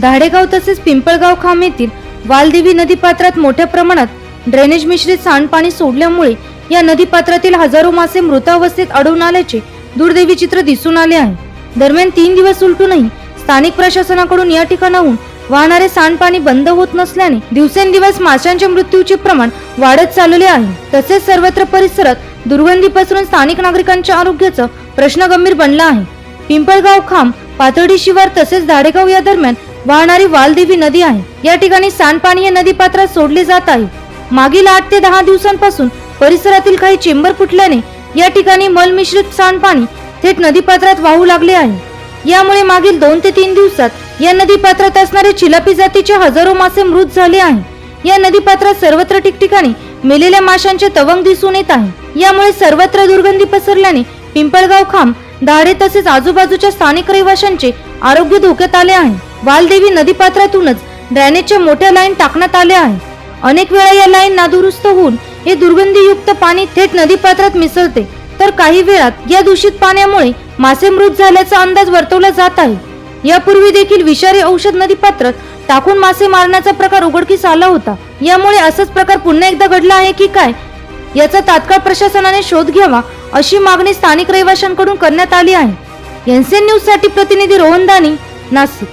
धाडेगाव तसेच पिंपळगाव खांब येथील वालदेवी नदीपात्रात मोठ्या प्रमाणात ड्रेनेज मिश्रित सांडपाणी सोडल्यामुळे या नदीपात्रातील हजारो मासे मृतावस्थेत आढळून आल्याचे दुर्दैवी चित्र दिसून आले आहे. दरम्यान तीन दिवस उलटूनही स्थानिक प्रशासनाकडून या ठिकाणाहून वाहणारे सांडपाणी बंद होत नसल्याने दिवसेंदिवस माशांच्या मृत्यूचे प्रमाण वाढत चालले आहे. तसेच सर्वत्र परिसरात दुर्गंधी पसरून स्थानिक नागरिकांच्या आरोग्याचा प्रश्न गंभीर बनला आहे. पिंपळगाव खांब पातळी शिवार तसेच धाडेगाव या दरम्यान वाहणारी वालदेवी नदी आहे. या ठिकाणी सांडपाणी या नदीपात्रात सोडले जात आहे. मागील आठ ते दहा दिवसांपासून परिसरातील काही चेंबर फुटल्याने या ठिकाणी मलमिश्रित सांडपाणी थेट नदीपात्रात वाहू लागले आहे. यामुळे मागील दोन ते तीन दिवसात या नदीपात्रात असणारे चिलापी जातीचे हजारो मासे मृत झाले आहे. या नदीपात्रात सर्वत्र ठिकठिकाणी मेलेल्या माशांचे तवंग दिसून येत आहे. यामुळे सर्वत्र दुर्गंधी पसरल्याने पिंपळगाव खांब दाढे तसेच आजूबाजूच्या स्थानिक रहिवाशांचे आरोग्य धोक्यात आले आहे. वालदेवी नदीपात्रातूनच ड्रॅनेजच्या मोठ्या लाईन टाकण्यात आल्या आहे. अनेक वेळा या लाईन नादुरुस्त होऊन हे दुर्गंधीयुक्त पाणी थेट नदीपात्रात मिसळते. तर काही वेळात या दूषित पाण्यामुळे मासे मृत झाल्याचा अंदाज वर्तवला जात आहे. यापूर्वी देखील विषारी औषध नदीपात्रात टाकून मासे मारण्याचा प्रकार उघडकीस आला होता. यामुळे असाच प्रकार पुन्हा एकदा घडला आहे की काय? याचा तात्काळ प्रशासनाने शोध घ्यावा अशी मागणी स्थानिक रहिवाशांकडून करण्यात आली आहे. एनसीएन न्यूज साठी प्रतिनिधी रोहन दानी नाशिक